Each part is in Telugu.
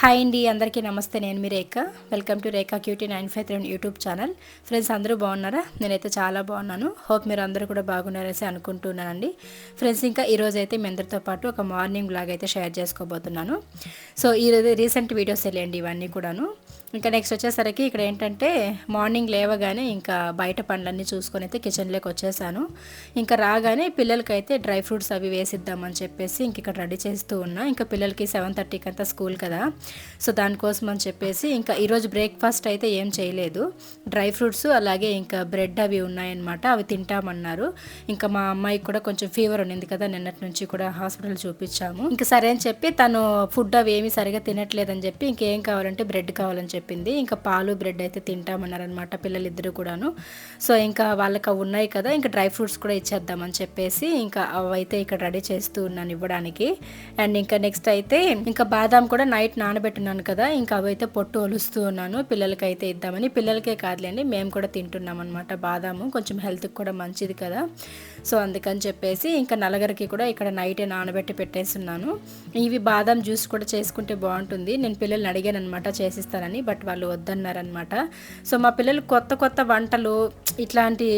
హాయ్ అండి అందరికీ నమస్తే. నేను మీ Rekha. Welcome to Rekha cutie nine five three YouTube channel friends అందరూ బాగున్నారా? నేనైతే చాలా బాగున్నాను. హోప్ మీరు అందరూ కూడా బాగున్నారనేసి అనుకుంటున్నానండి. ఫ్రెండ్స్ ఇంకా ఈరోజు అయితే మీ అందరితో పాటు ఒక మార్నింగ్ బ్లాగ్ అయితే షేర్ చేసుకోబోతున్నాను. సో ఈరోజు రీసెంట్ వీడియోస్ వెళ్ళండి ఇవన్నీ కూడాను. ఇంకా నెక్స్ట్ వచ్చేసరికి ఇక్కడ ఏంటంటే మార్నింగ్ లేవగానే ఇంకా బయట పండ్లన్నీ చూసుకొని అయితే కిచెన్లోకి వచ్చేసాను. ఇంకా రాగానే పిల్లలకైతే డ్రై ఫ్రూట్స్ అవి వేసిద్దామని చెప్పేసి ఇంక ఇక్కడ రెడీ చేస్తూ ఉన్నా. ఇంకా పిల్లలకి సెవెన్ థర్టీకి అంతా స్కూల్ కదా. సో దానికోసం అని చెప్పేసి ఇంకా ఈరోజు బ్రేక్ఫాస్ట్ అయితే ఏం చేయలేదు. డ్రై ఫ్రూట్స్ అలాగే ఇంకా బ్రెడ్ అవి ఉన్నాయన్నమాట అవి తింటామన్నారు. ఇంకా మా అమ్మాయికి కూడా కొంచెం ఫీవర్ ఉన్నింది కదా నిన్నటి నుంచి కూడా హాస్పిటల్ చూపించాము. ఇంకా సరే అని చెప్పి తను ఫుడ్ అవి ఏమీ సరిగా తినట్లేదని చెప్పి ఇంకేం కావాలంటే బ్రెడ్ కావాలని చెప్పింది. ఇంకా పాలు బ్రెడ్ అయితే తింటామన్నారనమాట పిల్లలిద్దరూ కూడాను. సో ఇంకా వాళ్ళకి అవి ఉన్నాయి కదా ఇంకా డ్రై ఫ్రూట్స్ కూడా ఇచ్చేద్దామని చెప్పేసి ఇంకా అవైతే ఇక్కడ రెడీ చేస్తూ ఉన్నాను ఇవ్వడానికి. అండ్ ఇంకా నెక్స్ట్ అయితే ఇంకా బాదాం కూడా నైట్ నానబెట్టున్నాను కదా ఇంకా అవైతే పొట్టు ఒలుస్తూ ఉన్నాను. పిల్లలకి అయితే ఇద్దామని పిల్లలకే కాదులేండి మేము కూడా తింటున్నాం అనమాట బాదాము కొంచెం హెల్త్కి కూడా మంచిది కదా. సో అందుకని చెప్పేసి ఇంకా నలగరికి కూడా ఇక్కడ నైటే నానబెట్టి పెట్టేస్తున్నాను. ఇవి బాదం జ్యూస్ కూడా చేసుకుంటే బాగుంటుంది. నేను పిల్లల్ని అడిగాను అనమాట చేసిస్తానని బట్ వాళ్ళు వద్దన్నారనమాట సో మా పిల్లలు కొత్త కొత్త వంటలు ఇట్లాంటి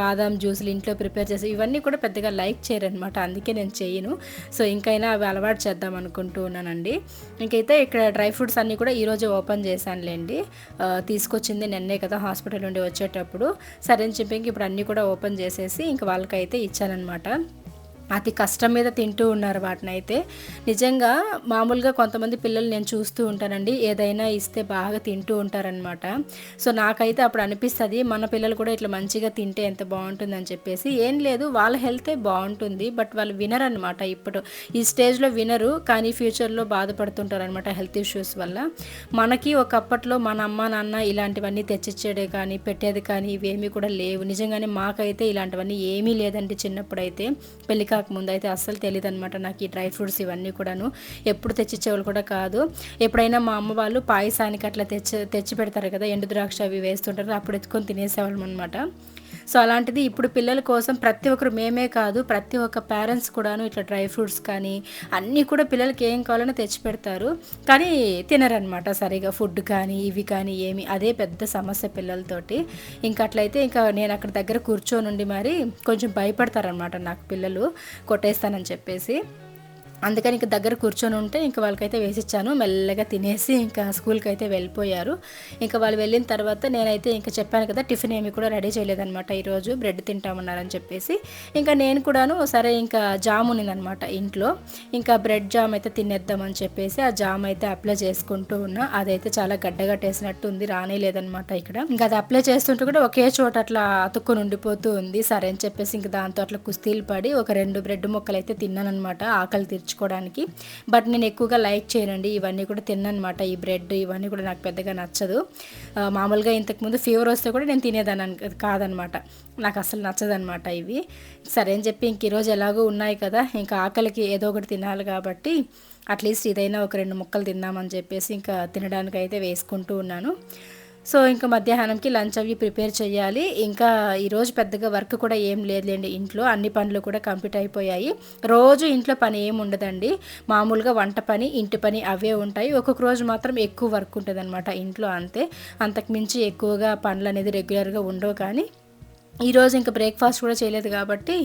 బాదం జ్యూసులు ఇంట్లో ప్రిపేర్ చేసి ఇవన్నీ కూడా పెద్దగా లైక్ చేయరనమాట అందుకే నేను చేయను. సో ఇంకైనా అవి అలవాటు చేద్దాం అనుకుంటూ ఉన్నానండి. ఇంకైతే ఇక్కడ డ్రై ఫ్రూట్స్ అన్నీ కూడా ఈరోజు ఓపెన్ చేశానులేండి. తీసుకొచ్చింది నిన్నే కదా హాస్పిటల్ నుండి వచ్చేటప్పుడు. సరే అని చెప్పి ఇంక ఇప్పుడు అన్నీ కూడా ఓపెన్ చేసేసి ఇంక అయితే ఇచ్చానమాట అతి కష్టం మీద తింటూ ఉన్నారు వాటిని అయితే నిజంగా మామూలుగా కొంతమంది పిల్లలు నేను చూస్తూ ఉంటానండి. ఏదైనా ఇస్తే బాగా తింటూ ఉంటారనమాట సో నాకైతే అప్పుడు అనిపిస్తుంది మన పిల్లలు కూడా ఇట్లా మంచిగా తింటే ఎంత బాగుంటుందని చెప్పేసి. ఏం లేదు వాళ్ళ హెల్తే బాగుంటుంది బట్ వాళ్ళు వినరనమాట ఇప్పుడు. ఈ స్టేజ్లో వినరు కానీ ఫ్యూచర్లో బాధపడుతుంటారనమాట హెల్త్ ఇష్యూస్ వల్ల. మనకి ఒకప్పట్లో మన అమ్మ నాన్న ఇలాంటివన్నీ తెచ్చిచ్చేడే కానీ పెట్టేది కానీ ఇవేమీ కూడా లేవు. నిజంగానే మాకైతే ఇలాంటివన్నీ ఏమీ లేదండి చిన్నప్పుడు అయితే పెళ్ళి ముందు అయితే అస్సలు తెలియదు అనమాట నాకు ఈ డ్రై ఫ్రూట్స్ ఇవన్నీ కూడాను. ఎప్పుడు తెచ్చిచ్చేవాళ్ళు కూడా కాదు. ఎప్పుడైనా మా అమ్మ వాళ్ళు పాయసానికి అట్లా తెచ్చి తెచ్చి పెడతారు కదా ఎండు ద్రాక్ష అవి వేస్తుంటారు అప్పుడు ఎత్తుకొని తినేసేవాళ్ళం అనమాట సో అలాంటిది ఇప్పుడు పిల్లల కోసం ప్రతి ఒక్కరు మేమే కాదు ప్రతి ఒక్క పేరెంట్స్ కూడాను ఇట్లా డ్రై ఫ్రూట్స్ కానీ అన్నీ కూడా పిల్లలకి ఏం కావాలన్నా తెచ్చి పెడతారు. కానీ తినరనమాట సరిగా ఫుడ్ కానీ ఇవి కానీ ఏమి. అదే పెద్ద సమస్య పిల్లలతోటి. ఇంకా అట్లయితే ఇంకా నేను అక్కడ దగ్గర కూర్చొని ఉండి మరి కొంచెం భయపడతారనమాట నాకు పిల్లలు కొట్టేస్తానని చెప్పేసి. అందుకని ఇంక దగ్గర కూర్చొని ఉంటే ఇంకా వాళ్ళకైతే వేసిచ్చాను. మెల్లగా తినేసి ఇంకా స్కూల్కి అయితే వెళ్ళిపోయారు. ఇంకా వాళ్ళు వెళ్ళిన తర్వాత నేనైతే ఇంకా చెప్పాను కదా టిఫిన్ ఏమి కూడా రెడీ చేయలేదన్నమాట. ఈరోజు బ్రెడ్ తింటామన్నారని చెప్పేసి. ఇంకా నేను కూడాను సరే ఇంకా జామ్ ఉన్నదనమాట ఇంట్లో. ఇంకా బ్రెడ్ జామ్ అయితే తినేద్దామని చెప్పేసి ఆ జామ్ అయితే అప్లై చేసుకుంటూ ఉన్నా. అదైతే చాలా గడ్డగట్టేసినట్టు ఉంది రానే లేదనమాట ఇక్కడ. ఇంకా అది అప్లై చేస్తుంటే కూడా ఒకే చోట అట్లా అతుక్కొని ఉండిపోతూ ఉంది. సరే అని చెప్పేసి ఇంకా దాంతో అట్లా కుస్తీలు పడి ఒక రెండు బ్రెడ్ ముక్కలు అయితే తిన్నానమాట ఆకలి తెచ్చుకోవడానికి బట్ నేను ఎక్కువగా లైక్ చేయనండి. ఇవన్నీ కూడా తిన్నమాట. ఈ బ్రెడ్ ఇవన్నీ కూడా నాకు పెద్దగా నచ్చదు. మామూలుగా ఇంతకుముందు ఫీవర్ వస్తే కూడా నేను తినేదాన్ని కాదనమాట. నాకు అసలు నచ్చదనమాట ఇవి. సరే అని చెప్పి ఇంక ఈరోజు ఎలాగో ఉన్నాయి కదా ఇంకా ఆకలికి ఏదో ఒకటి తినాలి కాబట్టి అట్లీస్ట్ ఇదైనా ఒక రెండు ముక్కలు తిందామని చెప్పేసి ఇంకా తినడానికి అయితే వేసుకుంటూ ఉన్నాను. సో ఇంకా మధ్యాహ్నంకి లంచ్ అవి ప్రిపేర్ చేయాలి. ఇంకా ఈరోజు పెద్దగా వర్క్ కూడా ఏం లేదులేండి ఇంట్లో. అన్ని పనులు కూడా కంప్లీట్ అయిపోయాయి. రోజు ఇంట్లో పని ఏమి ఉండదండి. మామూలుగా వంట పని ఇంటి పని అవే ఉంటాయి. ఒక్కొక్క రోజు మాత్రం ఎక్కువ వర్క్ ఉంటుంది ఇంట్లో అంతే. అంతకుమించి ఎక్కువగా పనులు అనేది రెగ్యులర్గా ఉండవు కానీ ఈరోజు ఇంకా బ్రేక్ఫాస్ట్ కూడా చేయలేదు కాబట్టి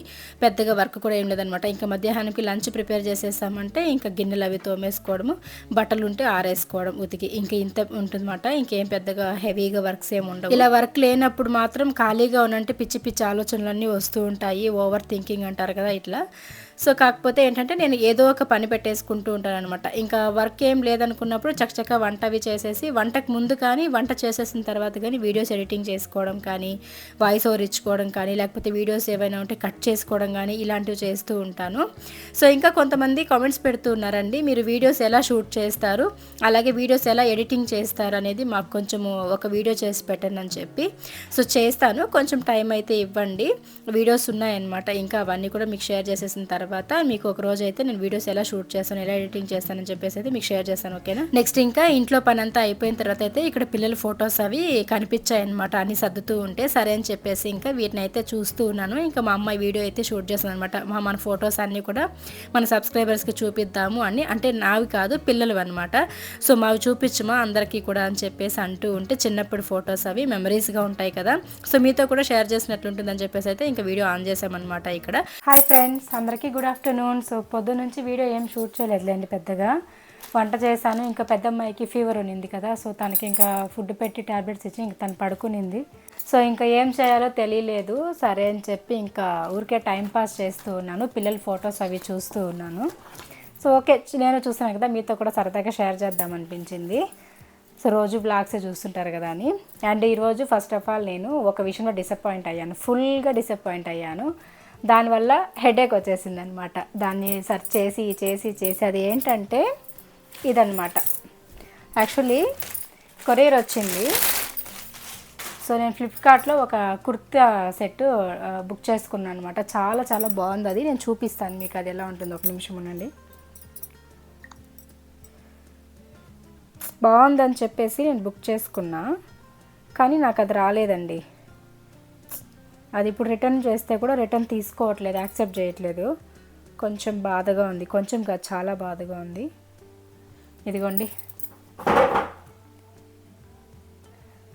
పెద్దగా వర్క్ కూడా ఏం లేదనమాట. ఇంకా మధ్యాహ్నానికి లంచ్ ప్రిపేర్ చేసేసామంటే ఇంకా గిన్నెలు అవి తోమేసుకోవడము బట్టలు ఉంటే ఆరేసుకోవడం ఉతికి ఇంకా ఇంత ఉంటుందన్నమాట. ఇంకేం పెద్దగా హెవీగా వర్క్స్ ఏమి ఉండవు. ఇలా వర్క్ లేనప్పుడు మాత్రం ఖాళీగా ఉన్నంటే పిచ్చి పిచ్చి ఆలోచనలన్నీ వస్తూ ఉంటాయి ఓవర్ థింకింగ్ అంటారు కదా ఇట్లా. సో కాకపోతే ఏంటంటే నేను ఏదో ఒక పని పెట్టేసుకుంటూ ఉంటాను అనమాట ఇంకా వర్క్ ఏం లేదనుకున్నప్పుడు చక్కచక్క వంట అవి చేసేసి వంటకు ముందు కానీ వంట చేసేసిన తర్వాత కానీ వీడియోస్ ఎడిటింగ్ చేసుకోవడం కానీ వాయిస్ ఓవర్ ఇచ్చుకోవడం కానీ లేకపోతే వీడియోస్ ఏవైనా ఉంటే కట్ చేసుకోవడం కానీ ఇలాంటివి చేస్తూ ఉంటాను. సో ఇంకా కొంతమంది కామెంట్స్ పెడుతూ ఉన్నారండి మీరు వీడియోస్ ఎలా షూట్ చేస్తారు అలాగే వీడియోస్ ఎలా ఎడిటింగ్ చేస్తారు అనేది మాకు కొంచెము ఒక వీడియో చేసి పెట్టండి అని చెప్పి. సో చేస్తాను కొంచెం టైం అయితే ఇవ్వండి. వీడియోస్ ఉన్నాయన్నమాట ఇంకా అవన్నీ కూడా మీకు షేర్ చేసేసిన తర్వాత తర్వాత మీకు ఒక రోజు అయితే నేను వీడియోస్ ఎలా షూట్ చేస్తాను ఎలా ఎడిటింగ్ చేస్తానని చెప్పేసి అయితే మీకు షేర్ చేస్తాను ఓకేనా? నెక్స్ట్ ఇంకా ఇంట్లో పని అంతా అయిపోయిన తర్వాత అయితే ఇక్కడ పిల్లల ఫొటోస్ అవి కనిపించాయి అనమాట అన్ని సర్దుతూ ఉంటే సరే అని చెప్పేసి ఇంకా వీటిని అయితే చూస్తూ ఉన్నాను. ఇంకా మా అమ్మాయి వీడియో అయితే షూట్ చేస్తాను అనమాట మా మన ఫొటోస్ అన్నీ కూడా మన సబ్స్క్రైబర్స్కి చూపిద్దాము అని అంటే నావి కాదు పిల్లలు అనమాట సో మావి చూపించమా అందరికీ కూడా అని చెప్పేసి అంటూ ఉంటే చిన్నప్పుడు ఫొటోస్ అవి మెమరీస్గా ఉంటాయి కదా. సో మీతో కూడా షేర్ చేసినట్లుంటుందని చెప్పేసి అయితే ఇంకా వీడియో ఆన్ చేసామన్నమాట ఇక్కడ. హాయ్ ఫ్రెండ్స్ అందరికీ గుడ్ ఆఫ్టర్నూన్ సో పొద్దు నుంచి వీడియో ఏం షూట్ చేయలేదులేండి పెద్దగా. వంట చేశాను ఇంకా పెద్ద అమ్మాయికి ఫీవర్ ఉన్నింది కదా సో తనకి ఇంకా ఫుడ్ పెట్టి ట్యాబ్లెట్స్ ఇచ్చి ఇంకా తను పడుకునింది. సో ఇంకా ఏం చేయాలో తెలియలేదు. సరే అని చెప్పి ఇంకా ఊరికే టైం పాస్ చేస్తూ ఉన్నాను పిల్లల ఫొటోస్ అవి చూస్తూ ఉన్నాను. సో ఓకే నేను చూసాను కదా మీతో కూడా సరదాగా షేర్ చేద్దాం అనిపించింది. సో రోజు బ్లాగ్సే చూస్తుంటారు కదా అని. అండ్ ఈరోజు ఫస్ట్ ఆఫ్ ఆల్ నేను ఒక విషయంలో డిసప్పాయింట్ అయ్యాను ఫుల్గా డిసప్పాయింట్ అయ్యాను. దానివల్ల హెడేక్ వచ్చేసింది అనమాట దాన్ని సర్చ్ చేసి చేసి చేసి అది ఏంటంటే ఇదనమాట. యాక్చువల్లీ కొరియర్ వచ్చింది. సో నేను ఫ్లిప్కార్ట్లో ఒక కుర్తా సెట్ బుక్ చేసుకున్నాను అనమాట చాలా చాలా బాగుంది అది. నేను చూపిస్తాను మీకు అది ఎలా ఉంటుందో. ఒక నిమిషం ఉండండి. బాగుందని చెప్పేసి నేను బుక్ చేసుకున్నా. కానీ నాకు అది రాలేదండి. అది ఇప్పుడు రిటర్న్ చేస్తే కూడా రిటర్న్ తీసుకోవట్లేదు యాక్సెప్ట్ చేయట్లేదు. కొంచెం బాధగా ఉంది కొంచెం కాదు చాలా బాధగా ఉంది. ఇదిగోండి.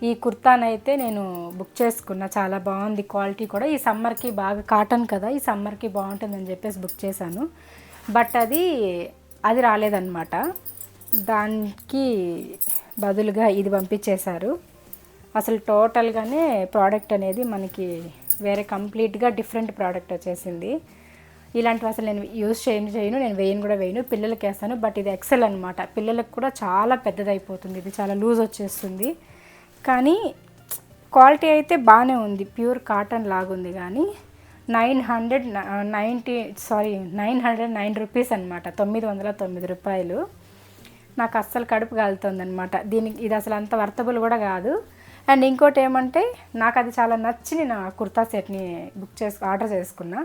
ఈ కుర్తానైతే నేను బుక్ చేసుకున్నా చాలా బాగుంది క్వాలిటీ కూడా. ఈ సమ్మర్కి బాగా కాటన్ కదా ఈ సమ్మర్కి బాగుంటుందని చెప్పేసి బుక్ చేశాను. బట్ అది అది రాలేదన్నమాట. దానికి బదులుగా ఇది పంపించేశారు. అసలు టోటల్గానే ప్రోడక్ట్ అనేది మనకి వేరే కంప్లీట్గా డిఫరెంట్ ప్రోడక్ట్ వచ్చేసింది. ఇలాంటివి అసలు నేను యూజ్ చేయను చేయను నేను వేయను కూడా వేయను పిల్లలకి వేస్తాను బట్ ఇది ఎక్సెల్ అనమాట పిల్లలకు కూడా చాలా పెద్దదైపోతుంది ఇది చాలా లూజ్ వచ్చేస్తుంది. కానీ క్వాలిటీ అయితే బాగానే ఉంది ప్యూర్ కాటన్ లాగుంది కానీ nine hundred ninety sorry nine hundred nine rupees అనమాట తొమ్మిది వందల తొమ్మిది రూపాయలు. నాకు అస్సలు కడుపు కాలుతుంది అనమాట దీనికి ఇది అసలు అంత వర్తబుల్ కూడా కాదు. అండ్ ఇంకోటి ఏమంటే నాకు అది చాలా నచ్చి నేను ఆ కుర్తా సెట్ని బుక్ చేసు ఆర్డర్ చేసుకున్నా.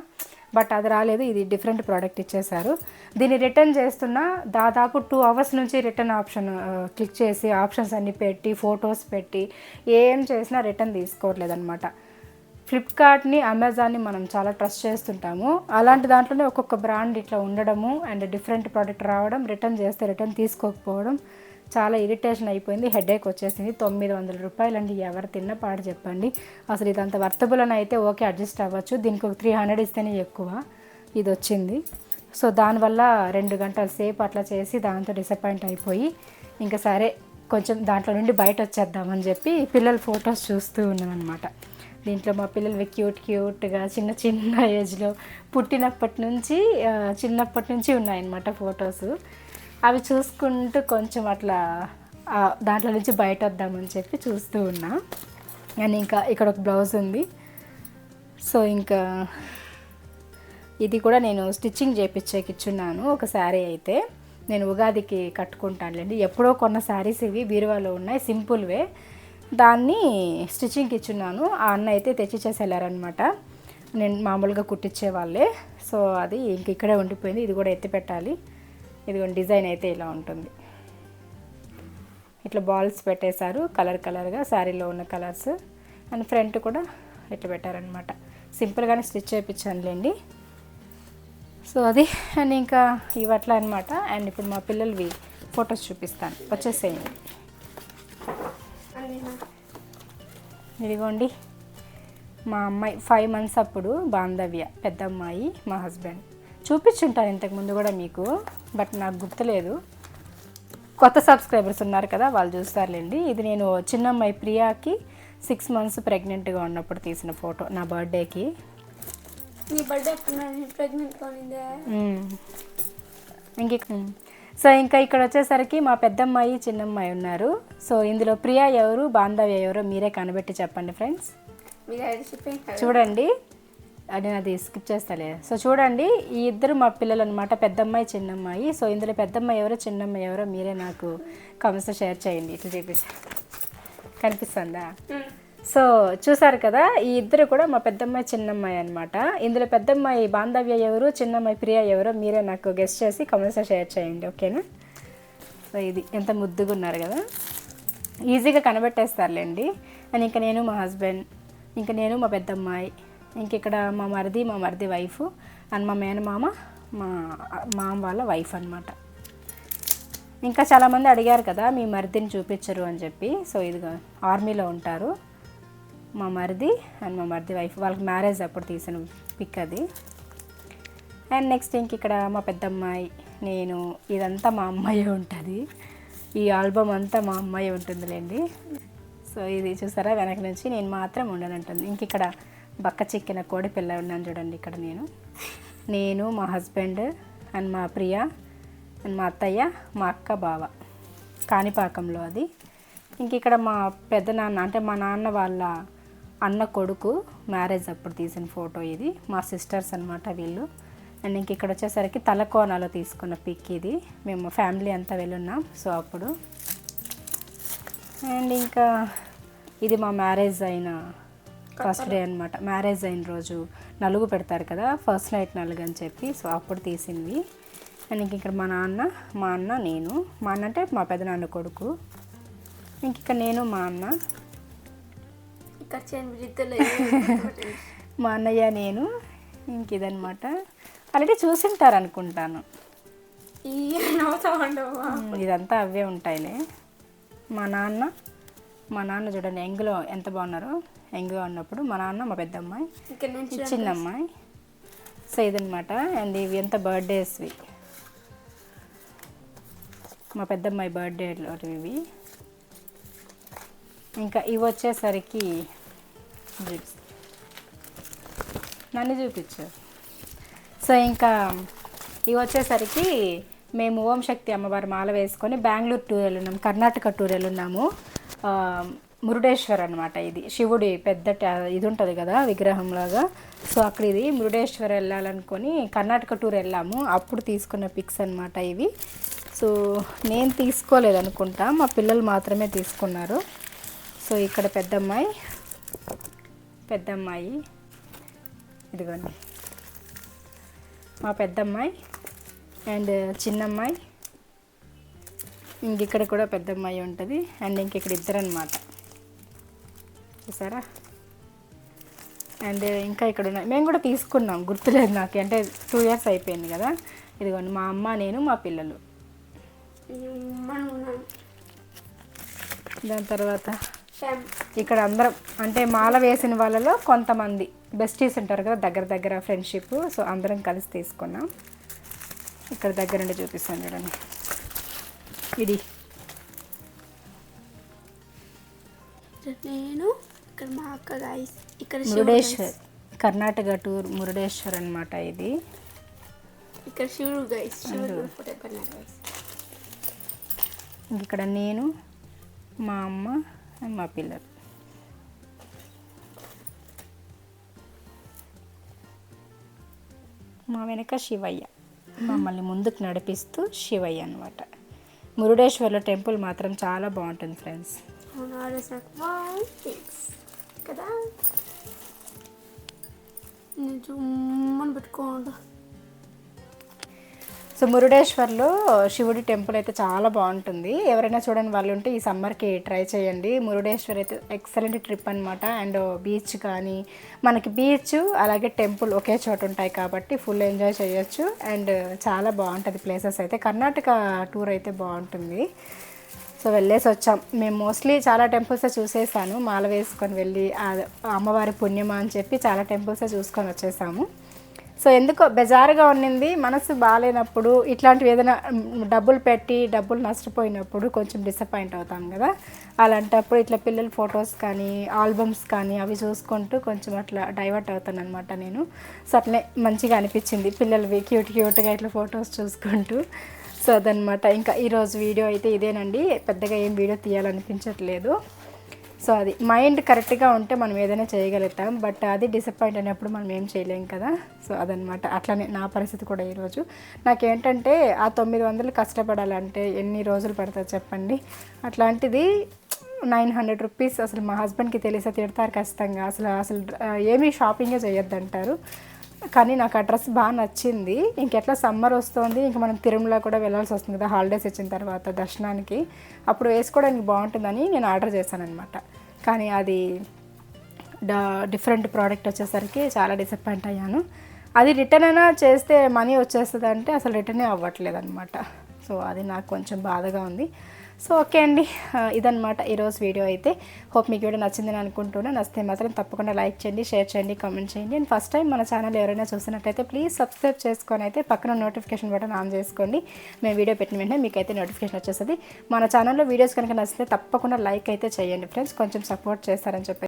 బట్ అది రాలేదు ఇది డిఫరెంట్ ప్రోడక్ట్ ఇచ్చేశారు. దీన్ని రిటర్న్ చేస్తున్నా దాదాపు టూ అవర్స్ నుంచి రిటర్న్ ఆప్షన్ క్లిక్ చేసి ఆప్షన్స్ అన్ని పెట్టి ఫొటోస్ పెట్టి ఏం చేసినా రిటర్న్ తీసుకోవట్లేదు అనమాట ఫ్లిప్కార్ట్ని అమెజాన్ని మనం చాలా ట్రస్ట్ చేస్తుంటాము. అలాంటి దాంట్లోనే ఒక్కొక్క బ్రాండ్ ఇట్లా ఉండడము అండ్ డిఫరెంట్ ప్రోడక్ట్ రావడం రిటర్న్ చేస్తే రిటర్న్ తీసుకోకపోవడం చాలా ఇరిటేషన్ అయిపోయింది హెడేక్ వచ్చేసింది. తొమ్మిది వందల రూపాయలండి ఎవరు తిన్న పాడు చెప్పండి. అసలు ఇదంత వర్తబుల్ అని అయితే ఓకే అడ్జస్ట్ అవ్వచ్చు. దీనికి ఒక త్రీ హండ్రెడ్ ఇస్తేనే ఎక్కువ ఇది వచ్చింది సో దానివల్ల రెండు గంటల సేపు అట్లా చేసి దాంతో డిసప్పాయింట్ అయిపోయి ఇంకా సరే కొంచెం దాంట్లో నుండి బయట వచ్చేద్దామని చెప్పి పిల్లల ఫొటోస్ చూస్తూ ఉన్నాను దీంట్లో మా పిల్లలు క్యూట్ క్యూట్గా చిన్న చిన్న ఏజ్లో పుట్టినప్పటి నుంచి చిన్నప్పటి నుంచి ఉన్నాయన్నమాట ఫొటోస్. అవి చూసుకుంటూ కొంచెం అట్లా దాంట్లో నుంచి బయట వద్దామని చెప్పి చూస్తూ ఉన్నా. అండ్ ఇంకా ఇక్కడ ఒక బ్లౌజ్ ఉంది. సో ఇంకా ఇది కూడా నేను స్టిచ్చింగ్ చేయించేకిచ్చున్నాను ఒక శారీ అయితే. నేను ఉగాదికి కట్టుకుంటానులేండి. ఎప్పుడో కొన్న శారీస్ ఇవి బీరువాలో ఉన్నాయి సింపుల్వే దాన్ని స్టిచ్చింగ్కి ఇచ్చున్నాను ఆ అన్న అయితే తెచ్చిచ్చేసి వెళ్ళారనమాట నేను మామూలుగా కుట్టించే వాళ్ళే. సో అది ఇంక ఇక్కడే ఉండిపోయింది. ఇది కూడా ఎత్తి పెట్టాలి ఇదిగోండి డిజైన్ అయితే ఇలా ఉంటుంది. ఇట్లా బాల్స్ పెట్టేశారు కలర్ కలర్గా శారీలో ఉన్న కలర్స్. అండ్ ఫ్రంట్ కూడా ఇట్లా పెట్టారనమాట సింపుల్గానే స్టిచ్ చేయించానులేండి. సో అది అండ్ ఇంకా ఇవట్లా అనమాట అండ్ ఇప్పుడు మా పిల్లలవి ఫొటోస్ చూపిస్తాను. వచ్చేసేయండి. ఇదిగోండి మా అమ్మాయి ఫైవ్ మంత్స్ అప్పుడు బాంధవ్య పెద్ద అమ్మాయి మా హస్బెండ్. చూపించుంటాను ఇంతకు ముందు కూడా మీకు బట్ నాకు గుర్తులేదు. కొత్త సబ్స్క్రైబర్స్ ఉన్నారు కదా వాళ్ళు చూస్తారులేండి. ఇది నేను చిన్న అమ్మాయి ప్రియాకి సిక్స్ మంత్స్ ప్రెగ్నెంట్గా ఉన్నప్పుడు తీసిన ఫోటో నా బర్త్డేకి. ఇంక సో ఇంకా ఇక్కడ వచ్చేసరికి మా పెద్దమ్మాయి చిన్నమ్మాయి ఉన్నారు. సో ఇందులో ప్రియా ఎవరు బాంధవ్య ఎవరో మీరే కనబెట్టి చెప్పండి ఫ్రెండ్స్. చూడండి. అది అది స్కిప్ చేస్తాలే. సో చూడండి ఈ ఇద్దరు మా పిల్లలు అనమాట పెద్దమ్మాయి చిన్నమ్మాయి. సో ఇందులో పెద్దమ్మాయి ఎవరో చిన్నమ్మాయి ఎవరో మీరే నాకు కామెంట్స్ షేర్ చేయండి. ఇట్లా చూపించి కనిపిస్తుందా? సో చూసారు కదా ఈ ఇద్దరు కూడా మా పెద్దమ్మాయి చిన్నమ్మాయి అనమాట ఇందులో పెద్దమ్మాయి బాంధవ్య ఎవరు చిన్నమ్మాయి ప్రియ ఎవరో మీరే నాకు గెస్ట్ చేసి కామెంట్స్లో షేర్ చేయండి ఓకేనా సో ఇది ఎంత ముద్దుగా ఉన్నారు కదా. ఈజీగా కనబెట్టేస్తారులేండి. అండ్ ఇంకా నేను మా హస్బెండ్ ఇంకా నేను మా పెద్దమ్మాయి ఇంక ఇక్కడ మా మరిది మా మరిది వైఫ్ అండ్ మా మేనమామ మా మామ వాళ్ళ వైఫ్ అనమాట ఇంకా చాలామంది అడిగారు కదా మీ మరిదిని చూపించరు అని చెప్పి. సో ఇదిగో ఆర్మీలో ఉంటారు. మా మరిది అండ్ మా మరిది వైఫ్ వాళ్ళకి మ్యారేజ్ అప్పుడు తీసిన పిక్ అది. అండ్ నెక్స్ట్ ఇంక ఇక్కడ మా పెద్దమ్మాయి నేను ఇదంతా మా అమ్మాయి ఉంటుంది. ఈ ఆల్బమ్ అంతా మా అమ్మాయి ఉంటుందిలేండి. సో ఇది చూసారా? వెనక నుంచి నేను మాత్రం ఉండనంటుంది. ఇంక ఇక్కడ బక్క చిక్కిన కోడి పిల్ల ఉన్నాను చూడండి ఇక్కడ నేను. నేను మా హస్బెండ్ అండ్ మా ప్రియ అండ్ మా అత్తయ్య మా అక్క బావ. కాణిపాకంలో అది. ఇంక ఇక్కడ మా పెద్ద నాన్న అంటే మా నాన్న వాళ్ళ అన్న కొడుకు మ్యారేజ్ అప్పుడు తీసిన ఫోటో ఇది. మా సిస్టర్స్ అనమాట వీళ్ళు. అండ్ ఇంక ఇక్కడ వచ్చేసరికి తలకోనలో తీసుకున్న పిక్ ఇది. మేము ఫ్యామిలీ అంతా వెళ్ళున్నాం. సో అప్పుడు అండ్ ఇంకా ఇది మా మ్యారేజ్ అయిన ఫస్ట్ డే అనమాట మ్యారేజ్ అయిన రోజు నలుగు పెడతారు కదా ఫస్ట్ నైట్ నలుగు అని చెప్పి సో అప్పుడు తీసింది. అండ్ ఇంక ఇక్కడ మా నాన్న మా అన్న నేను. మా అన్న అంటే మా పెదనాన్న కొడుకు. ఇంక ఇక్కడ నేను మా అన్న. మా అన్నయ్య నేను. ఇంక ఇదనమాట ఆల్రెడీ చూసింటారు అనుకుంటాను. ఇదంతా అవే ఉంటాయిలే. మా నాన్న మా నాన్న చూడండి ఎంగులో ఎంత బాగున్నారో ఎంగుగా ఉన్నప్పుడు మా నాన్న మా పెద్ద అమ్మాయి చిన్న అమ్మాయి సో ఇదనమాట అండ్ ఇవి ఎంత బర్త్డేస్వి. మా పెద్దమ్మాయి బర్త్డేలో ఇవి. ఇంకా ఇవి వచ్చేసరికి. నన్ను చూపించు. సో ఇంకా ఇవి వచ్చేసరికి మేము ఓం శక్తి అమ్మవారి మాల వేసుకొని బెంగళూరు టూర్ వెళ్ళున్నాం కర్ణాటక టూర్ వెళ్ళున్నాము మురుడేశ్వర్ అనమాట ఇది. శివుడి పెద్ద ఇది ఉంటుంది కదా విగ్రహం లాగా సో అక్కడ ఇది మురుడేశ్వర్ వెళ్ళాలనుకొని కర్ణాటక టూర్ వెళ్ళాము. అప్పుడు తీసుకున్న పిక్స్ అనమాట ఇవి. సో నేను తీసుకోలేదు అనుకుంటా. మా పిల్లలు మాత్రమే తీసుకున్నారు. సో ఇక్కడ పెద్దమ్మాయి పెద్దమ్మాయి ఇదిగోండి. మా పెద్దమ్మాయి అండ్ చిన్నమ్మాయి. ఇంక ఇక్కడ కూడా పెద్దమ్మాయి ఉంటుంది. అండ్ ఇంక ఇక్కడ ఇద్దరు అనమాట చూసారా? అండ్ ఇంకా ఇక్కడ ఉన్నాయి మేము కూడా తీసుకున్నాం. గుర్తులేదు నాకు. అంటే టూ ఇయర్స్ అయిపోయింది కదా. ఇదిగోండి మా అమ్మ నేను మా పిల్లలు. దాని తర్వాత ఇక్కడ అందరం అంటే మాల వేసిన వాళ్ళలో కొంతమంది బెస్టీస్ ఉంటారు కదా దగ్గర దగ్గర ఫ్రెండ్షిప్ సో అందరం కలిసి తీసుకున్నాం. ఇక్కడ దగ్గర నుండి చూపిస్తాను చూడండి. ఇది నేను ఇక్కడ మా అక్క గాయస్ ఇక్కడ మురుడేశ్వర్ కర్ణాటక టూర్ మురుడేశ్వర్ అనమాట ఇది. ఇక్కడ శివుడు గైస్ శివుడు ఫోటో కొన్నారు గైస్ ఇంక ఇక్కడ నేను మా అమ్మ and మా పిల్లలు. మా వెనక శివయ్య. మమ్మల్ని ముందుకు నడిపిస్తూ శివయ్య అనమాట మురుడేశ్వర్లో టెంపుల్ మాత్రం చాలా బాగుంటుంది ఫ్రెండ్స్. కదా? నేను చుమ్మని సో మురుడేశ్వర్లో శివుడి టెంపుల్ అయితే చాలా బాగుంటుంది. ఎవరైనా చూడని వాళ్ళు ఉంటే ఈ సమ్మర్కి ట్రై చేయండి. మురుడేశ్వర్ అయితే ఎక్సలెంట్ ట్రిప్ అనమాట అండ్ బీచ్ కానీ మనకి బీచ్ అలాగే టెంపుల్ ఒకే చోట ఉంటాయి కాబట్టి ఫుల్ ఎంజాయ్ చేయొచ్చు. అండ్ చాలా బాగుంటుంది ప్లేసెస్ అయితే. కర్ణాటక టూర్ అయితే బాగుంటుంది. సో వెళ్ళేసి వచ్చాం. మేము మోస్ట్లీ చాలా టెంపుల్సే చూసేసాను. మాల వేసుకొని వెళ్ళి అమ్మవారి పుణ్యమా అని చెప్పి చాలా టెంపుల్సే చూసుకొని వచ్చేసాము. సో ఎందుకో బెజారుగా ఉన్నింది మనసు బాగాలేనప్పుడు ఇట్లాంటివి ఏదైనా డబ్బులు పెట్టి డబ్బులు నష్టపోయినప్పుడు కొంచెం డిసప్పాయింట్ అవుతాం కదా. అలాంటప్పుడు ఇట్లా పిల్లల ఫొటోస్ కానీ ఆల్బమ్స్ కానీ అవి చూసుకుంటూ కొంచెం అట్లా డైవర్ట్ అవుతాను అనమాట నేను. సో అట్లనే మంచిగా అనిపించింది పిల్లలవి క్యూట్ క్యూట్గా ఇట్లా ఫొటోస్ చూసుకుంటూ. సో అదనమాట ఇంకా ఈరోజు వీడియో అయితే ఇదేనండి. పెద్దగా ఏం వీడియో తీయాలనిపించట్లేదు. సో అది మైండ్ కరెక్ట్గా ఉంటే మనం ఏదైనా చేయగలుగుతాం. బట్ అది డిసప్పాయింట్ అయినప్పుడు మనం ఏం చేయలేం కదా. సో అదనమాట అట్లనే నా పరిస్థితి కూడా ఈరోజు. నాకేంటంటే ఆ తొమ్మిది వందలు కష్టపడాలంటే ఎన్ని రోజులు పడుతుంది చెప్పండి. అట్లాంటిది నైన్ హండ్రెడ్ రూపీస్ అసలు మా హస్బెండ్కి తెలిసే తిడతారు ఖచ్చితంగా. అసలు అసలు ఏమీ షాపింగే చేయొద్దంటారు. కానీ నాకు ఆ డ్రెస్ బాగా నచ్చింది ఇంకెట్లా సమ్మర్ వస్తుంది ఇంక మనం తిరుమల కూడా వెళ్ళాల్సి వస్తుంది కదా హాలిడేస్ ఇచ్చిన తర్వాత దర్శనానికి. అప్పుడు వేసుకోవడానికి బాగుంటుందని నేను ఆర్డర్ చేశాను అనమాట కానీ అది డిఫరెంట్ ప్రోడక్ట్ వచ్చేసరికి చాలా డిసప్పాయింట్ అయ్యాను. అది రిటర్న్ అయినా చేస్తే మనీ వచ్చేస్తుంది అంటే అసలు రిటర్నే అవ్వట్లేదు అనమాట సో అది నాకు కొంచెం బాధగా ఉంది. సో ఓకే అండి. ఇదనమాట ఈరోజు వీడియో అయితే. హోప్ మీకు వీడియో నచ్చిందని అనుకుంటున్నా. నచ్చితే మాత్రం తప్పకుండా లైక్ చేయండి షేర్ చేయండి కామెంట్ చేయండి. అండ్ ఫస్ట్ టైం మన ఛానల్ ఎవరైనా చూసినట్లయితే ప్లీజ్ సబ్స్క్రైబ్ చేసుకొని అయితే పక్కన నోటిఫికేషన్ బటన్ ఆన్ చేసుకోండి. మేము వీడియో పెట్టిన వెంటనే మీకైతే నోటిఫికేషన్ వచ్చేస్తుంది. మన ఛానల్లో వీడియోస్ కనుక నచ్చితే తప్పకుండా లైక్ అయితే చేయండి ఫ్రెండ్స్. కొంచెం సపోర్ట్ చేస్తారని చెప్పి